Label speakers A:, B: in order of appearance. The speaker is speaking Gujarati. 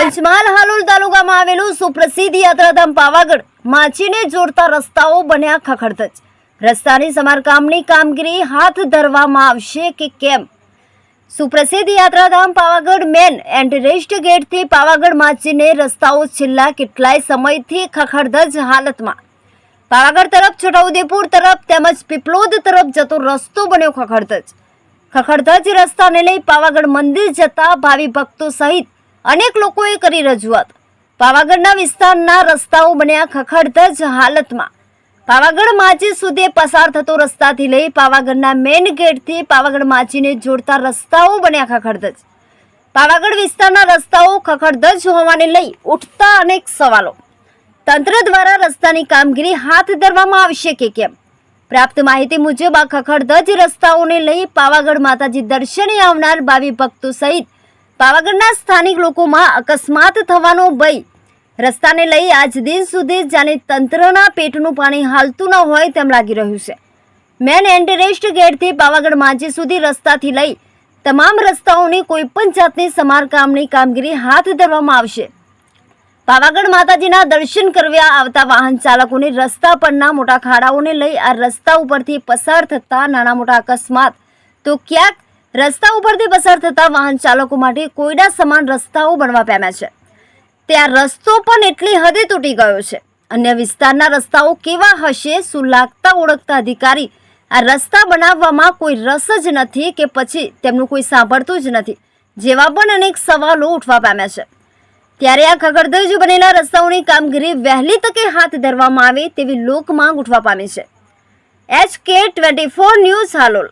A: પંચમહાલ, હાલોલ તાલુકામાં આવેલું સુપ્રસિદ્ધ યાત્રાધામ પાવાગઢ માછીને જોડતા રસ્તાઓ બન્યા ખખડધજ. રસ્તાની સમારકામની કામગીરી હાથ ધરવામાં આવશે કે કેમ? સુપ્રસિદ્ધ યાત્રાધામ પાવાગઢ મેન એન્ડ રેસ્ટ ગેટથી પાવાગઢ માચીને રસ્તાઓ છેલ્લા કેટલાય સમયથી ખખડધજ હાલતમાં. પાવાગઢ તરફ, છોટાઉદેપુર તરફ તેમજ પીપલોદ તરફ જતો રસ્તો બન્યો ખખડધજ. ખખડધજ રસ્તાને લઈ પાવાગઢ મંદિર જતા ભાવિ ભક્તો સહિત અનેક લોકોએ કરી રજૂઆત. પાવાગઢના વિસ્તારના રસ્તાઓ બન્યા ખખડધજ હાલતમાં. પાવાગઢ માચી સુધી પસાર થતો રસ્તાથી લઈ પાવાગઢના મેઇન ગેટથી પાવાગઢ માચીને જોડતા રસ્તાઓ બન્યા ખખડધજ. પાવાગઢ વિસ્તારના રસ્તાઓ ખખડધજ હોવાને લઈ ઉઠતા અનેક સવાલો. તંત્ર દ્વારા રસ્તાની કામગીરી હાથ ધરવામાં આવશે કે કેમ? પ્રાપ્ત માહિતી મુજબ આ ખખડધજ રસ્તાઓને લઈ પાવાગઢ માતાજી દર્શને આવનાર ભાવિ ભક્તો સહિત પાવાગઢના સ્થાનિક લોકોમાં અકસ્માત થવાનો ભય. રસ્તાને લઈ આજ દિન સુધી જાણે તંત્રના પેટનું પાણી હાલતું ન હોય તેમ લાગી રહ્યું છે. મેન એન્ટરેસ્ટ ગેટથી પાવાગઢ માંજી સુધી રસ્તાથી લઈ તમામ રસ્તાઓની કોઈપણ જાતની સમારકામની કામગીરી હાથ ધરવામાં આવશે. પાવાગઢ માતાજીના દર્શન કરવા આવતા વાહન ચાલકોને રસ્તા પરના મોટા ખાડાઓને લઈ આ રસ્તા ઉપરથી પસાર થતા નાના મોટા અકસ્માત. તો ક્યાંક રસ્તા ઉપરથી પસાર થતા વાહન ચાલકો માટે કોયડા સમાન રસ્તાઓ બનવા પામ્યા છે. ત્યાં રસ્તો પણ એટલી હદે તૂટી ગયો છે. અન્ય વિસ્તારના રસ્તાઓ કેવા હશે શું લાગતા ઓળખતા અધિકારી આ રસ્તા બનાવવામાં કોઈ રસ જ નથી કે પછી તેમનું કોઈ સાંભળતું જ નથી. જેવા પણ અનેક સવાલો ઉઠવા પામ્યા છે. ત્યારે આ ખગડધજ બનેલા રસ્તાઓની કામગીરી વહેલી તકે હાથ ધરવામાં આવે તેવી લોક માંગ ઉઠવા પામી છે. H K twenty four news Halol.